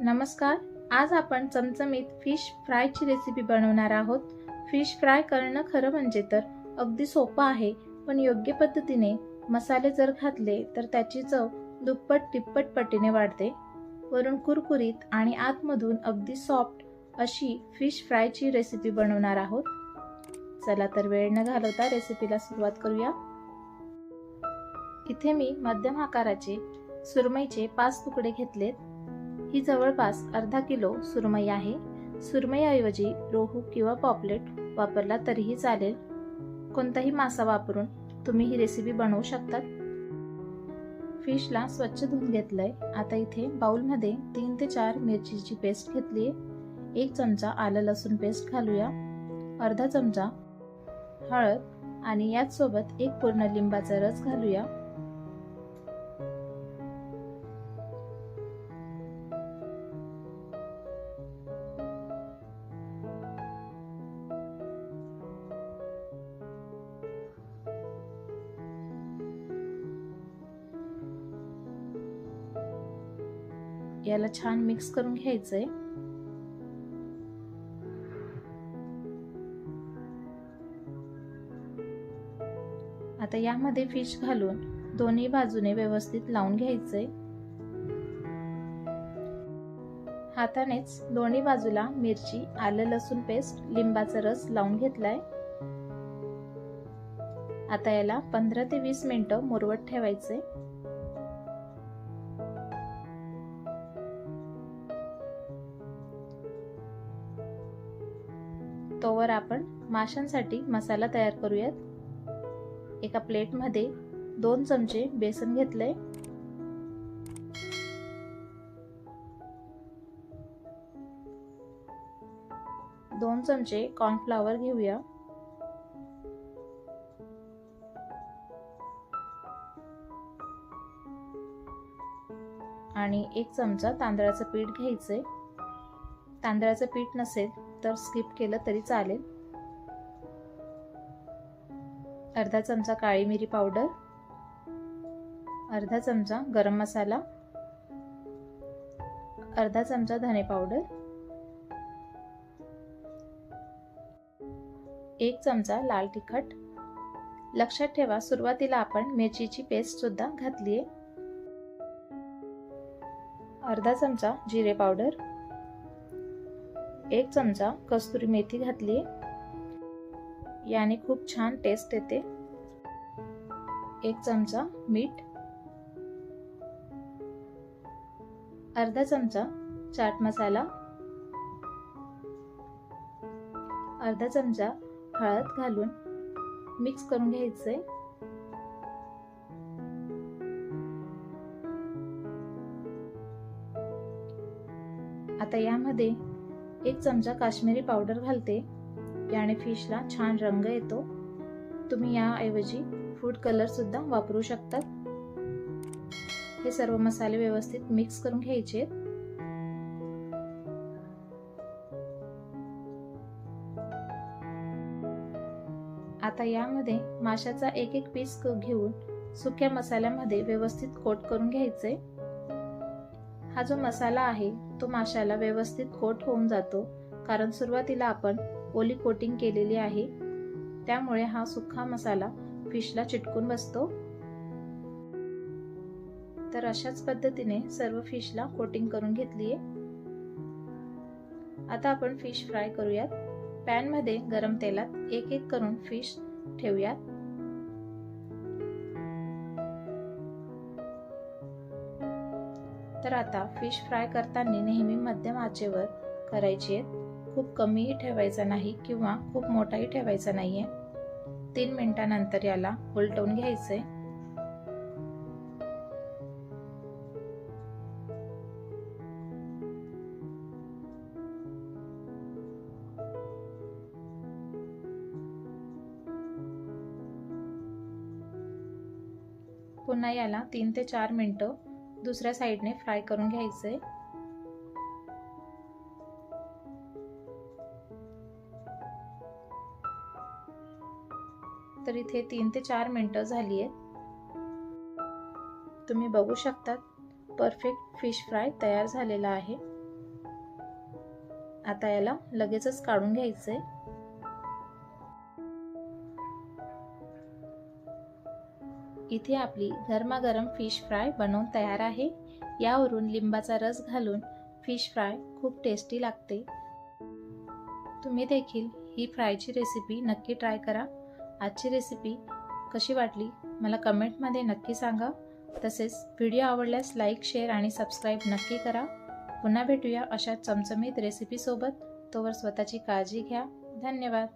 नमस्कार आज आपण चमचमीत फिश फ्रायची रेसिपी बनवणार आहोत. फिश फ्राय करणं खरं म्हणजे तर अगदी सोपं आहे पण योग्य पद्धतीने मसाले जर घातले तर त्याची चव दुप्पट तिप्पट पटीने वाढते. वरून कुरकुरीत आणि आतमधून अगदी सॉफ्ट अशी फिश फ्रायची रेसिपी बनवणार आहोत. चला तर वेळ न घालवता रेसिपीला सुरुवात करूया. इथे मी मध्यम आकाराचे सुरमईचे पाच तुकडे घेतलेत. ही जवळपास अर्धा किलो सुरमई आहे. सुरमईऐवजी रोहू किंवा पॉपलेट वापरला तरीही चालेल. कोणताही मासा वापरून तुम्ही ही रेसिपी बनवू शकतात. फिशला स्वच्छ धुवून घेतलंय. आता इथे बाउलमध्ये तीन ते चार मिरचीची पेस्ट घेतली आहे. एक चमचा आलं लसूण पेस्ट घालूया. अर्धा चमचा हळद आणि याचसोबत एक पूर्ण लिंबाचा रस घालूया. याला छान मिक्स करून घ्यायचंय. आता यामध्ये फिश घालून दोन्ही बाजूने व्यवस्थित लावून घ्यायचंय. हातानेच दोन्ही बाजूला मिरची आलं लसूण पेस्ट लिंबाचा रस लावून घेतलाय. आता याला पंधरा ते वीस मिनिटं मुरवत ठेवायचंय. तोवर आपण माशांसाठी मसाला तयार करूयात. एका प्लेटमध्ये दोन चमचे बेसन घेतलंय. दोन चमचे कॉर्नफ्लावर घेऊया. आणि एक चमचा तांदळाचं पीठ घ्यायचंय. तांदळाचं पीठ नसेल तर स्किप केलं तरी चालेल. अर्धा चमचा काळी मिरी पावडर अर्धा चमचा गरम मसाला अर्धा चमचा धने पावडर एक चमचा लाल तिखट. लक्षात ठेवा सुरुवातीला आपण मिरचीची पेस्ट सुद्धा घातलीये. अर्धा चमचा जिरे पावडर एक चमचा कस्तुरी मेथी घातली. याने खूप छान टेस्ट येते. एक चमचा मीठ. अर्धा चमचा चाट मसाला. अर्धा चमचा हळद घालून मिक्स करून घ्यायचंय आता यामध्ये एक चमचा काश्मीरी पावडर घालते. याने फिशला छान रंग येतो. तुम्ही याऐवजी फूड कलर सुद्धा वापरू शकतात हे सर्व मसाले व्यवस्थित मिक्स करून घ्यायचे. आता यामध्ये माशाचा एक एक पीस घेऊन सुक्या मसाल्यामध्ये व्यवस्थित कोट करून घ्यायचे. हा जो मसाला आहे तो माशाला व्यवस्थित कोट होऊन जातो. कारण सुरुवातीला आपण ओली कोटिंग केलेली आहे. त्यामुळे हा सुखा मसाला फिशला चिटकून बसतो. तर अशाच पद्धतीने सर्व फिशला कोटिंग करून घेतली आहे आता आपण फिश फ्राय करूयात. पॅनमध्ये गरम तेलात एक एक करून फिश ठेवूयात. तर आता फिश फ्राय करताना नेहमी मध्यम आचेवर करायची आहेत. खूप कमीही ठेवायचा नाही किंवा खूप मोठाही ठेवायचा नाहीये. तीन मिनिटानंतर याला उलटवून घ्यायचंय. पुन्हा याला तीन ते चार मिनटं दुसऱ्या साईडने फ्राय करून घ्यायचं. आहे तर इथे तीन ते चार मिनटं झाली आहेत. तुम्ही बघू शकता परफेक्ट फिश फ्राय तयार झालेला आहे. आता याला लगेचच काढून घ्यायचं. आहे इथे आपली गरमागरम फिश फ्राय बनवून तयार आहे. यावरून लिंबाचा रस घालून फिश फ्राय खूप टेस्टी लागते. तुम्ही देखील ही फ्रायची रेसिपी नक्की ट्राय करा. आजची रेसिपी कशी वाटली मला कमेंटमध्ये नक्की सांगा. तसेच व्हिडिओ आवडल्यास लाईक शेअर आणि सबस्क्राईब नक्की करा. पुन्हा भेटूया अशा चमचमीत रेसिपीसोबत. तोवर स्वतःची काळजी घ्या. धन्यवाद.